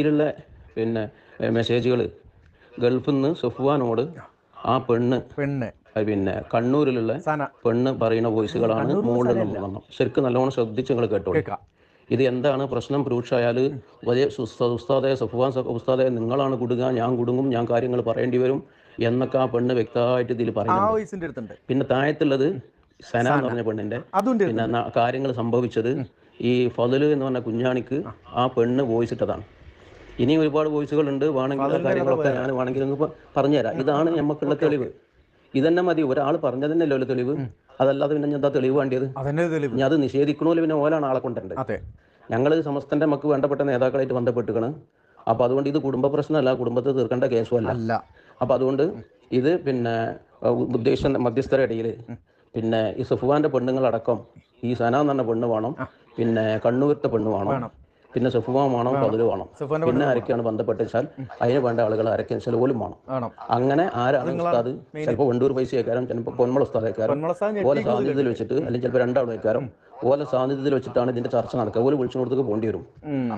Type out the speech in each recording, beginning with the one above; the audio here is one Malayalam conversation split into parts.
ഇതിലുള്ള പിന്നെ മെസ്സേജുകൾ ഗൾഫിൽ നിന്ന് സുഫ്വാനോട് ആ പെണ്ണ് പെണ്ണ്. പിന്നെ കണ്ണൂരിലുള്ള പെണ്ണ് പറയുന്ന വോയിസുകളാണ് മുകളിൽ നിന്ന് ശരിക്കും നല്ലോണം ശ്രദ്ധിച്ച് നിങ്ങൾ കേട്ടോ ഇത് എന്താണ് പ്രശ്നം? പ്രൂക്ഷായാൽ വലിയ ഉസ്താദെ സഫ്വാൻ ഉസ്താദെ നിങ്ങളാണ് കുടുങ്ങുക ഞാൻ കുടുങ്ങും ഞാൻ കാര്യങ്ങൾ പറയേണ്ടി വരും എന്നൊക്കെ ആ പെണ്ണ് വ്യക്തമായിട്ട് ഇതിൽ ആ പറയുന്നു അടുത്തുണ്ട്. പിന്നെ താഴത്തുള്ളത് സന എന്ന് പറഞ്ഞ പെണ്ണിന്റെ പിന്നെ കാര്യങ്ങൾ സംഭവിച്ചത് ഈ ഫതിൽ എന്ന് പറഞ്ഞ കുഞ്ഞാണിക്ക് ആ പെണ്ണ് വോയിസ് ഇട്ടതാണ്. ഇനി ഒരുപാട് വോയിസുകൾ ഉണ്ട് വേണമെങ്കിൽ കാര്യങ്ങളൊക്കെ ഞാൻ വേണമെങ്കിൽ ഒന്ന് പറഞ്ഞുതരാം. ഇതാണ് നമുക്കുള്ള തെളിവ്. ഇതന്നെ മതി. ഒരാൾ പറഞ്ഞതന്നെയല്ലോ തെളിവ്? അതല്ലാതെ പിന്നെ എന്താ തെളിവ് വേണ്ടിയത്? ഞാൻ അത് നിഷേധിക്കണമല്ലോ പിന്നെ ഓലാണ് ആളെ കൊണ്ടുണ്ട് ഞങ്ങൾ സമസ്തന്റെ നമുക്ക് വേണ്ടപ്പെട്ട നേതാക്കളായിട്ട് ബന്ധപ്പെട്ടുകണ് അപ്പൊ അതുകൊണ്ട് ഇത് കുടുംബ പ്രശ്നമല്ല കുടുംബത്തെ തീർക്കേണ്ട കേസുമല്ല. അല്ല. അപ്പോൾ അതുകൊണ്ട് ഇത് പിന്നെ ഉദ്ദേശ മധ്യസ്ഥരുടെ പിന്നെ ഈ സുഫുവാന്റെ പെണ്ണുങ്ങളടക്കം ഈ സന എന്ന് പറഞ്ഞ പെണ്ണ് വേണം. പിന്നെ കണ്ണൂരത്തെ പെണ്ണ് വേണം. പിന്നെ സഫുവാൻ വേണം? പതിൽ വേണം. പിന്നെ ആരൊക്കെയാണ് ബന്ധപ്പെട്ട് വെച്ചാൽ അതിന് വേണ്ട ആളുകൾ ആരൊക്കെ വെച്ചാൽ പോലും വേണം. അങ്ങനെ ആരാണ് ഉസ്താദ്? ചിലപ്പോൾ വണ്ടൂർ പൈസ വെക്കാരം ചിലപ്പോൾ പൊന്മള ഉസ്താദ് വെക്കാരം പോലെ സാന്നിധ്യത്തിൽ വെച്ചിട്ട് അല്ലെങ്കിൽ ചിലപ്പോൾ രണ്ടാൾ വെക്കാരം ഓല സാന്നിധ്യത്തിൽ വെച്ചിട്ടാണ് ഇതിന്റെ ചർച്ച നടക്കുക. ഓൽ വിളിച്ചു കൊടുത്തൊക്കെ പോകേണ്ടി വരും.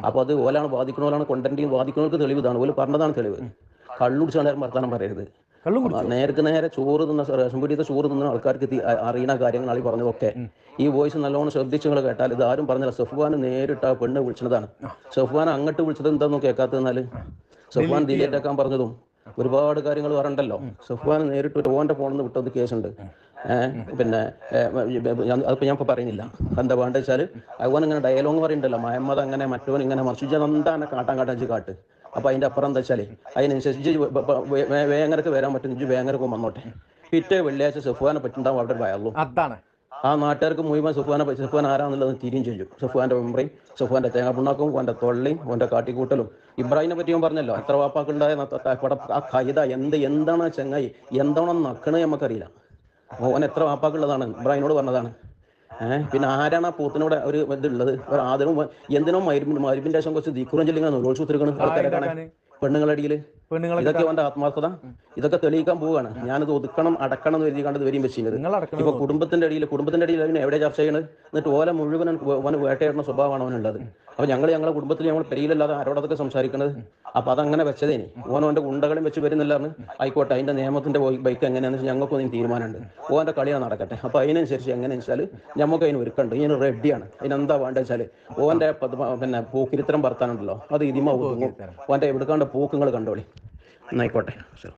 അപ്പൊ അത് ഓലാണ് ബാധിക്കണോലാണ് കൊണ്ടന്റെയും ബാധിക്കുന്നവർക്ക് തെളിവ് ഇതാണ്. ഓൽ പറഞ്ഞതാണ് തെളിവ്. കള്ളുടിച്ചാണ് വർത്താനം പറയരുത്. കള്ളും ആ, നേർക്ക് നേരെ ചോറ് തിന്ന റേഷൻ പീടിയത്തെ ചോറ് തിന്ന ആൾക്കാർക്ക് ആളി കാര്യങ്ങളാണ് ഈ പറഞ്ഞതൊക്കെ. ഈ വോയിസ് നല്ലോണം ശ്രദ്ധിച്ചു നിങ്ങൾ കേട്ടാൽ ഇത് ആരും പറഞ്ഞില്ല. സഫ്വാൻ നേരിട്ട് ആ പെണ്ണ് വിളിച്ചതാണ്. സഫ്വാൻ അങ്ങോട്ട് വിളിച്ചത് എന്താണെന്ന് കേൾക്കാത്ത സഫ്വാൻ ഡിലേറ്റ് ആക്കാൻ പറഞ്ഞതും ഒരുപാട് കാര്യങ്ങൾ പറയണ്ടല്ലോ സഫ്വാൻ നേരിട്ട് ഒരു ഓന്റെ ഫോണിൽ നിന്ന് വിട്ടത് കേസുണ്ട്. പിന്നെ അതിപ്പോ ഞാൻ ഇപ്പൊ പറയുന്നില്ല. എന്താ വേണ്ട വെച്ചാൽ അതുപോലെ ഇങ്ങനെ ഡയലോഗ് പറയുന്നുണ്ടല്ലോ. മഹമ്മദ് അങ്ങനെ മറ്റവൻ ഇങ്ങനെ മറിച്ച് എന്താണ് കാട്ടാൻ കാട്ടാൻ വെച്ച് കാട്ട്. അപ്പൊ അതിന്റെ അപ്പുറം എന്താ വെച്ചാൽ അതിനനുസരിച്ച് വേങ്ങരക്ക് വരാൻ പറ്റുന്ന ഇജ്ജ് വേങ്ങരക്ക് വന്നോട്ടെ. പിറ്റേ വെള്ളിയാഴ്ച സുഫാനെ പറ്റുണ്ടാവും അവിടെ വയറുള്ളൂ അതാണ്. ആ നാട്ടുകാർക്ക് മുഴുവൻ സുഫാനെ സുഫാൻ ആരാന്നുള്ളത് തിരിയും ചെയ്യും. സുഫാന്റെ ഉമ്രയും സുഫാന്റെ തേങ്ങാപ്പിണ്ണാക്കും ഓന്റെ തൊള്ളിയും ഓന്റെ കാട്ടിക്കൂട്ടലും. ഇബ്രാഹിമിനെ പറ്റി പറഞ്ഞല്ലോ എത്ര വാപ്പാക്കുണ്ടായ ആ കൈത എന്ത് എന്താണ് ചങ്ങായി? എന്താണോ നക്കണേ നമുക്കറിയില്ല. ഓൻ എത്ര വാപ്പാക്കുള്ളതാണ്? ഇബ്രാഹിമിനോട് പറഞ്ഞതാണ്. പിന്നെ ആരാണ് ആ പൂത്തിനോട് ഒരു ഇതുള്ളത്? ഒരു ആദരവും എന്തിനോ മരുമിന്റെ ശേഷം കുറച്ച് ദീക്കുറം ചെല്ലിങ്ങനെ നോലോത്സവത്തിരിക്കണം ആൾക്കാരെ പെണ്ണുങ്ങളടിയിൽ പെണ്ണുങ്ങളെ ഇതൊക്കെ അവന്റെ ആത്മാർത്ഥത. ഇതൊക്കെ തെളിയിക്കാൻ പോവുകയാണ്. ഞാനിത് ഒതുക്കണം അടക്കണം എന്ന് കരുതി കണ്ടത് വരെയും വെച്ചിരുന്നത് ഇപ്പൊ കുടുംബത്തിന്റെ അടിയിൽ കുടുംബത്തിന്റെ അടിയിൽ അവന് എവിടെ ചർച്ച ചെയ്യണത്? എന്നിട്ട് ഓല മുഴുവൻ അവന് വേട്ടയിടുന്ന സ്വഭാവമാണ് അവനുള്ളത്. അപ്പൊ ഞങ്ങൾ ഞങ്ങളെ കുടുംബത്തിൽ ഞങ്ങൾ പെരിയിലല്ലാതെ ആരോടൊക്കെ സംസാരിക്കണത്? അപ്പൊ അതങ്ങനെ വെച്ചതേനി ഓൻ അവന്റെ ഗുണ്ടകളും വെച്ച് വരുന്നില്ലാന്ന് ആയിക്കോട്ടെ. അതിന്റെ നിയമത്തിന്റെ ബൈക്ക് എങ്ങനെയാണെന്ന് വെച്ചാൽ ഞങ്ങൾക്കൊന്നും തീരുമാനമുണ്ട്. ഓന്റെ കളിയാണ് നടക്കട്ടെ. അപ്പൊ അതിനനുസരിച്ച് എങ്ങനെ വെച്ചാൽ ഞമ്മക്ക് അതിന് ഒരുക്കണ്ട്. ഇതിന് റെഡിയാണ്. അതിനെന്താ വേണ്ടത് വെച്ചാൽ ഓന്റെ പിന്നെ പൂക്കിരിത്തരം ഭർത്താനുണ്ടല്ലോ അത് ഇതിമ ഓന്റെ എവിടുക്കാണ്ട് പൂക്കങ്ങൾ കണ്ടോളി. എന്നായിക്കോട്ടെ ശരി.